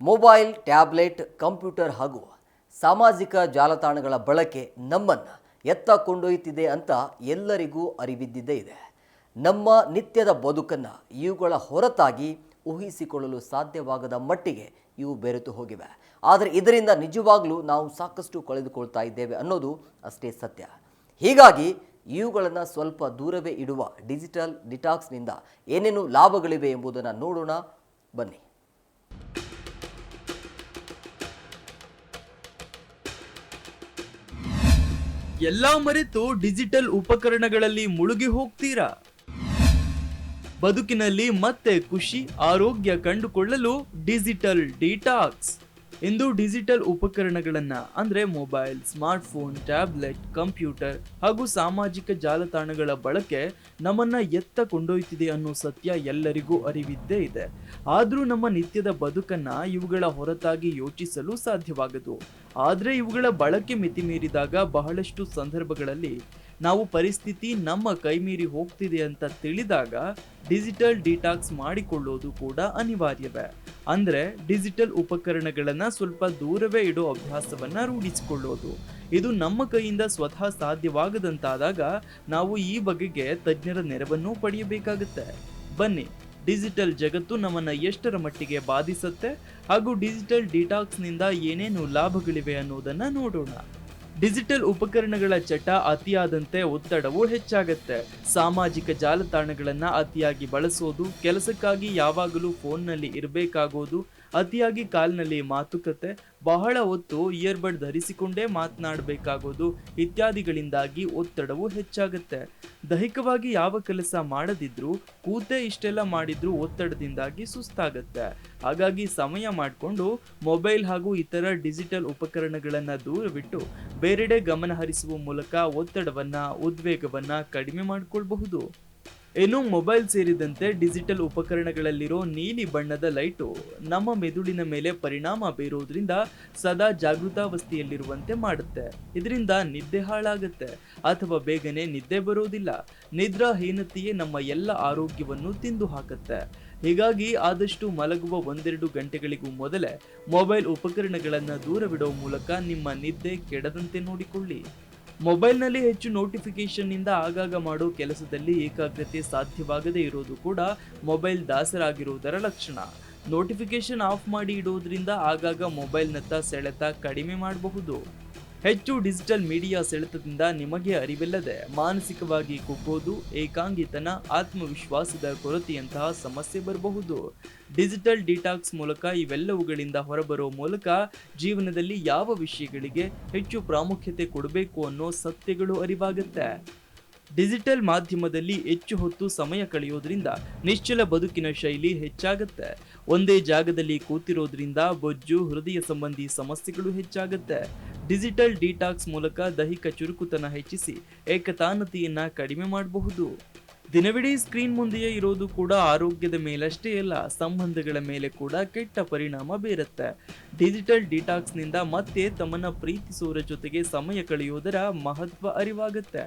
Mobile, tablet, computer ಹಾಗೂ ಸಾಮಾಜಿಕ ಜಾಲತಾಣಗಳ ಬಳಕೆ ನಮ್ಮನ್ನು ಎತ್ತ ಕೊಂಡೊಯ್ತಿದೆ ಅಂತ ಎಲ್ಲರಿಗೂ ಅರಿವಿದ್ದಿದ್ದೇ ಇದೆ. ನಮ್ಮ ನಿತ್ಯದ ಬದುಕನ್ನು ಇವುಗಳ ಹೊರತಾಗಿ ಊಹಿಸಿಕೊಳ್ಳಲು ಸಾಧ್ಯವಾಗದ ಮಟ್ಟಿಗೆ ಇವು ಬೆರೆತು ಹೋಗಿವೆ. ಆದರೆ ಇದರಿಂದ ನಿಜವಾಗಲೂ ನಾವು ಸಾಕಷ್ಟು ಕಳೆದುಕೊಳ್ತಾ ಇದ್ದೇವೆ ಅನ್ನೋದು ಅಷ್ಟೇ ಸತ್ಯ. ಹೀಗಾಗಿ ಇವುಗಳನ್ನು ಸ್ವಲ್ಪ ದೂರವೇ ಇಡುವ ಡಿಜಿಟಲ್ ಡಿಟಾಕ್ಸ್ನಿಂದ ಏನೇನು ಲಾಭಗಳಿವೆ ಎಂಬುದನ್ನು ನೋಡೋಣ. ಬನ್ನಿ. ಎಲ್ಲಾ ಮರೆತು ಡಿಜಿಟಲ್ ಉಪಕರಣಗಳಲ್ಲಿ ಮುಳುಗಿ ಹೋಗ್ತೀರಾ? ಬದುಕಿನಲ್ಲಿ ಮತ್ತೆ ಖುಷಿ ಆರೋಗ್ಯ ಕಂಡುಕೊಳ್ಳಲು ಡಿಜಿಟಲ್ ಡಿಟಾಕ್ಸ್. ಇಂದು ಡಿಜಿಟಲ್ ಉಪಕರಣಗಳನ್ನು, ಅಂದ್ರೆ ಮೊಬೈಲ್, ಸ್ಮಾರ್ಟ್ಫೋನ್, ಟ್ಯಾಬ್ಲೆಟ್, ಕಂಪ್ಯೂಟರ್ ಹಾಗೂ ಸಾಮಾಜಿಕ ಜಾಲತಾಣಗಳ ಬಳಕೆ ನಮ್ಮನ್ನ ಎತ್ತ ಕೊಂಡೊಯ್ತಿದೆ ಅನ್ನೋ ಸತ್ಯ ಎಲ್ಲರಿಗೂ ಅರಿವಿದ್ದೇ ಇದೆ. ಆದರೂ ನಮ್ಮ ನಿತ್ಯದ ಬದುಕನ್ನ ಇವುಗಳ ಹೊರತಾಗಿ ಯೋಚಿಸಲು ಸಾಧ್ಯವಾಗದು. ಆದ್ರೆ ಇವುಗಳ ಬಳಕೆ ಮಿತಿ ಮೀರಿದಾಗ ಬಹಳಷ್ಟು ಸಂದರ್ಭಗಳಲ್ಲಿ ನಾವು ಪರಿಸ್ಥಿತಿ ನಮ್ಮ ಕೈಮೀರಿ ಹೋಗ್ತಿದೆ ಅಂತ ತಿಳಿದಾಗ ಡಿಜಿಟಲ್ ಡಿಟಾಕ್ಸ್ ಮಾಡಿಕೊಳ್ಳೋದು ಕೂಡ ಅನಿವಾರ್ಯವೇ. ಅಂದ್ರೆ ಡಿಜಿಟಲ್ ಉಪಕರಣಗಳನ್ನು ಸ್ವಲ್ಪ ದೂರವೇ ಇಡೋ ಅಭ್ಯಾಸವನ್ನ ರೂಢಿಸಿಕೊಳ್ಳೋದು. ಇದು ನಮ್ಮ ಕೈಯಿಂದ ಸ್ವತಃ ಸಾಧ್ಯವಾಗದಂತಾದಾಗ ನಾವು ಈ ಬಗೆಗೆ ತಜ್ಞರ ನೆರವನ್ನು ಪಡೆಯಬೇಕಾಗುತ್ತೆ. ಬನ್ನಿ ಡಿಜಿಟಲ್ ಜಗತ್ತು ನಮ್ಮನ್ನು ಎಷ್ಟರ ಮಟ್ಟಿಗೆ ಬಾಧಿಸುತ್ತೆ ಹಾಗೂ ಡಿಜಿಟಲ್ ಡಿಟಾಕ್ಸ್ನಿಂದ ಏನೇನು ಲಾಭಗಳಿವೆ ಅನ್ನೋದನ್ನು ನೋಡೋಣ. ಡಿಜಿಟಲ್ ಉಪಕರಣಗಳ ಚಟ ಅತಿಯಾದಂತೆ ಒತ್ತಡವು ಹೆಚ್ಚಾಗತ್ತೆ. ಸಾಮಾಜಿಕ ಜಾಲತಾಣಗಳನ್ನ ಅತಿಯಾಗಿ ಬಳಸೋದು, ಕೆಲಸಕ್ಕಾಗಿ ಯಾವಾಗಲೂ ಫೋನ್ನಲ್ಲಿ ಇರಬೇಕಾಗೋದು, ಅತಿಯಾಗಿ ಕಾಲ್ನಲ್ಲಿ ಮಾತುಕತೆ, ಬಹಳ ಹೊತ್ತು ಇಯರ್ಬಡ್ ಧರಿಸಿಕೊಂಡೇ ಮಾತನಾಡಬೇಕಾಗೋದು ಇತ್ಯಾದಿಗಳಿಂದಾಗಿ ಒತ್ತಡವು ಹೆಚ್ಚಾಗುತ್ತೆ. ದೈಹಿಕವಾಗಿ ಯಾವ ಕೆಲಸ ಮಾಡದಿದ್ರೂ, ಕೂತೆ ಇಷ್ಟೆಲ್ಲ ಮಾಡಿದ್ರೂ ಒತ್ತಡದಿಂದಾಗಿ ಸುಸ್ತಾಗತ್ತೆ. ಹಾಗಾಗಿ ಸಮಯ ಮಾಡಿಕೊಂಡು ಮೊಬೈಲ್ ಹಾಗೂ ಇತರ ಡಿಜಿಟಲ್ ಉಪಕರಣಗಳನ್ನು ದೂರವಿಟ್ಟು ಬೇರೆಡೆ ಗಮನ ಹರಿಸುವ ಮೂಲಕ ಒತ್ತಡವನ್ನ ಉದ್ವೇಗವನ್ನ ಕಡಿಮೆ ಮಾಡಿಕೊಳ್ಬಹುದು. ಇನ್ನು ಮೊಬೈಲ್ ಸೇರಿದಂತೆ ಡಿಜಿಟಲ್ ಉಪಕರಣಗಳಲ್ಲಿರೋ ನೀಲಿ ಬಣ್ಣದ ಲೈಟು ನಮ್ಮ ಮೆದುಳಿನ ಮೇಲೆ ಪರಿಣಾಮ ಬೀರೋದ್ರಿಂದ ಸದಾ ಜಾಗೃತಾವಸ್ಥೆಯಲ್ಲಿರುವಂತೆ ಮಾಡುತ್ತೆ. ಇದರಿಂದ ನಿದ್ದೆ ಹಾಳಾಗುತ್ತೆ ಅಥವಾ ಬೇಗನೆ ನಿದ್ದೆ ಬರೋದಿಲ್ಲ. ನಿದ್ರಾಹೀನತೆಯೇ ನಮ್ಮ ಎಲ್ಲ ಆರೋಗ್ಯವನ್ನು ತಿಂದು ಹಾಕುತ್ತೆ ಹೀಗಾಗಿ ಆದಷ್ಟು ಮಲಗುವ ಒಂದೆರಡು ಗಂಟೆಗಳಿಗೂ ಮೊದಲೇ ಮೊಬೈಲ್ ಉಪಕರಣಗಳನ್ನು ದೂರವಿಡೋ ಮೂಲಕ ನಿಮ್ಮ ನಿದ್ದೆ ಕೆಡದಂತೆ ನೋಡಿಕೊಳ್ಳಿ. ಮೊಬೈಲ್ನಲ್ಲಿ ಹೆಚ್ಚು ನೋಟಿಫಿಕೇಶನ್ನಿಂದ ಆಗಾಗ ಮಾಡೋ ಕೆಲಸದಲ್ಲಿ ಏಕಾಗ್ರತೆ ಸಾಧ್ಯವಾಗದೇ ಇರೋದು ಕೂಡ ಮೊಬೈಲ್ ದಾಸರಾಗಿರುವುದರ ಲಕ್ಷಣ. ನೋಟಿಫಿಕೇಶನ್ ಆಫ್ ಮಾಡಿ ಇಡೋದ್ರಿಂದ ಆಗಾಗ ಮೊಬೈಲ್ನತ್ತ ಸೆಳೆತ ಕಡಿಮೆ ಮಾಡಬಹುದು. ಹೆಚ್ಚು ಡಿಜಿಟಲ್ ಮೀಡಿಯಾ ಸೆಳೆತದಿಂದ ನಿಮಗೆ ಅರಿವಿಲ್ಲದೆ ಮಾನಸಿಕವಾಗಿ ಕುಗ್ಗೋದು, ಏಕಾಂಗಿತನ, ಆತ್ಮವಿಶ್ವಾಸದ ಕೊರತೆಯಂತಹ ಸಮಸ್ಯೆ ಬರಬಹುದು. ಡಿಜಿಟಲ್ ಡಿಟಾಕ್ಸ್ ಮೂಲಕ ಇವೆಲ್ಲವುಗಳಿಂದ ಹೊರಬರೋ ಮೂಲಕ ಜೀವನದಲ್ಲಿ ಯಾವ ವಿಷಯಗಳಿಗೆ ಹೆಚ್ಚು ಪ್ರಾಮುಖ್ಯತೆ ಕೊಡಬೇಕು ಅನ್ನೋ ಸತ್ಯಗಳು ಅರಿವಾಗುತ್ತೆ. ಡಿಜಿಟಲ್ ಮಾಧ್ಯಮದಲ್ಲಿ ಹೆಚ್ಚು ಹೊತ್ತು ಸಮಯ ಕಳೆಯೋದ್ರಿಂದ ನಿಶ್ಚಲ ಬದುಕಿನ ಶೈಲಿ ಹೆಚ್ಚಾಗುತ್ತೆ. ಒಂದೇ ಜಾಗದಲ್ಲಿ ಕೂತಿರೋದ್ರಿಂದ ಬೊಜ್ಜು, ಹೃದಯ ಸಂಬಂಧಿ ಸಮಸ್ಯೆಗಳು ಹೆಚ್ಚಾಗುತ್ತೆ. ಡಿಜಿಟಲ್ ಡಿಟಾಕ್ಸ್ ಮೂಲಕ ದೈಹಿಕ ಚುರುಕುತನ ಹೆಚ್ಚಿಸಿ ಏಕತಾನತೆಯನ್ನ ಕಡಿಮೆ ಮಾಡಬಹುದು. ದಿನವಿಡೀ ಸ್ಕ್ರೀನ್ ಮುಂದೆಯೇ ಇರೋದು ಕೂಡ ಆರೋಗ್ಯದ ಮೇಲಷ್ಟೇ ಅಲ್ಲ, ಸಂಬಂಧಗಳ ಮೇಲೆ ಕೂಡ ಕೆಟ್ಟ ಪರಿಣಾಮ ಬೀರುತ್ತೆ. ಡಿಜಿಟಲ್ ಡಿಟಾಕ್ಸ್ನಿಂದ ಮತ್ತೆ ತಮ್ಮನ್ನ ಪ್ರೀತಿಸುವರ ಜೊತೆಗೆ ಸಮಯ ಕಳೆಯುವುದರ ಮಹತ್ವ ಅರಿವಾಗುತ್ತೆ.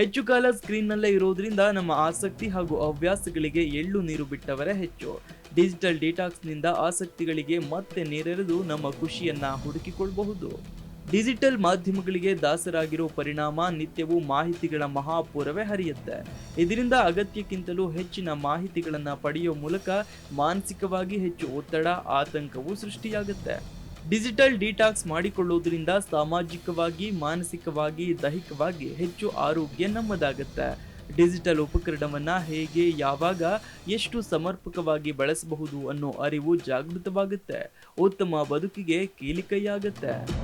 ಹೆಚ್ಚು ಕಾಲ ಸ್ಕ್ರೀನ್ನಲ್ಲೇ ಇರೋದ್ರಿಂದ ನಮ್ಮ ಆಸಕ್ತಿ ಹಾಗೂ ಹವ್ಯಾಸಗಳಿಗೆ ಎಳ್ಳು ನೀರು ಬಿಟ್ಟವರೇ ಹೆಚ್ಚು. ಡಿಜಿಟಲ್ ಡಿಟಾಕ್ಸ್ನಿಂದ ಆಸಕ್ತಿಗಳಿಗೆ ಮತ್ತೆ ನೀರೆರೆದು ನಮ್ಮ ಖುಷಿಯನ್ನ ಹುಡುಕಿಕೊಳ್ಳಬಹುದು ಡಿಜಿಟಲ್ ಮಾಧ್ಯಮಗಳಿಗೆ ದಾಸರಾಗಿರೋ ಪರಿಣಾಮ ನಿತ್ಯವೂ ಮಾಹಿತಿಗಳ ಮಹಾಪೂರವೇ ಹರಿಯುತ್ತೆ. ಇದರಿಂದ ಅಗತ್ಯಕ್ಕಿಂತಲೂ ಹೆಚ್ಚಿನ ಮಾಹಿತಿಗಳನ್ನು ಪಡೆಯೋ ಮೂಲಕ ಮಾನಸಿಕವಾಗಿ ಹೆಚ್ಚು ಒತ್ತಡ, ಆತಂಕವು ಸೃಷ್ಟಿಯಾಗುತ್ತೆ. ಡಿಜಿಟಲ್ ಡಿಟಾಕ್ಸ್ ಮಾಡಿಕೊಳ್ಳೋದ್ರಿಂದ ಸಾಮಾಜಿಕವಾಗಿ, ಮಾನಸಿಕವಾಗಿ, ದೈಹಿಕವಾಗಿ ಹೆಚ್ಚು ಆರೋಗ್ಯ ನಮ್ಮದಾಗುತ್ತೆ. ಡಿಜಿಟಲ್ ಉಪಕರಣವನ್ನು ಹೇಗೆ, ಯಾವಾಗ, ಎಷ್ಟು ಸಮರ್ಪಕವಾಗಿ ಬಳಸಬಹುದು ಅನ್ನೋ ಅರಿವು ಜಾಗೃತವಾಗುತ್ತೆ. ಉತ್ತಮ ಬದುಕಿಗೆ ಕೀಲಿಕೈಯಾಗುತ್ತೆ.